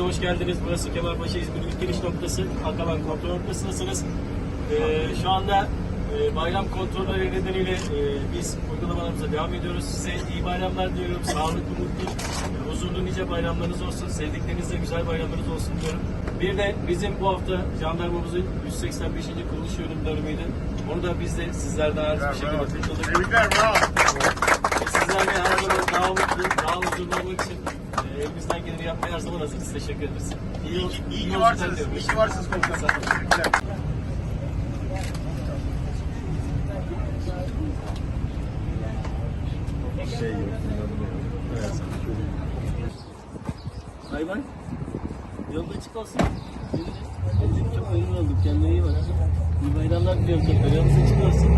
Öncelikle hoş geldiniz. Burası Kemalpaşa İzmir'in giriş noktası. Akalan kontrol noktasındasınız. Ee, şu anda e, bayram kontrolleri nedeniyle e, biz uygulamalarımıza devam ediyoruz. Size iyi bayramlar diliyorum. Sağlıklı, mutlu, e, huzurlu nice bayramlarınız olsun. Sevdiklerinizle güzel bayramlarınız olsun diyorum. Bir de bizim bu hafta jandarmamızın 185. kuruluş yönüm dönümüydü. Onu da biz de sizlerden ayrı bir şekilde kutladık. Tebrikler bravo. Sizlerle her zaman daha mutlu, daha huzurlu olmak için elimizden geleni yapmaya her zaman hazırız. Teşekkür ederiz. İyi, ki- iyi ki varsınız. İyi ki varsınız komutanım. Teşekkürler. Bay bay. Yolda açık olsun. Çok memnun olduk. Kendine iyi bak. İyi bayramlar diliyorum tekrar. Yolunuz açık olsun.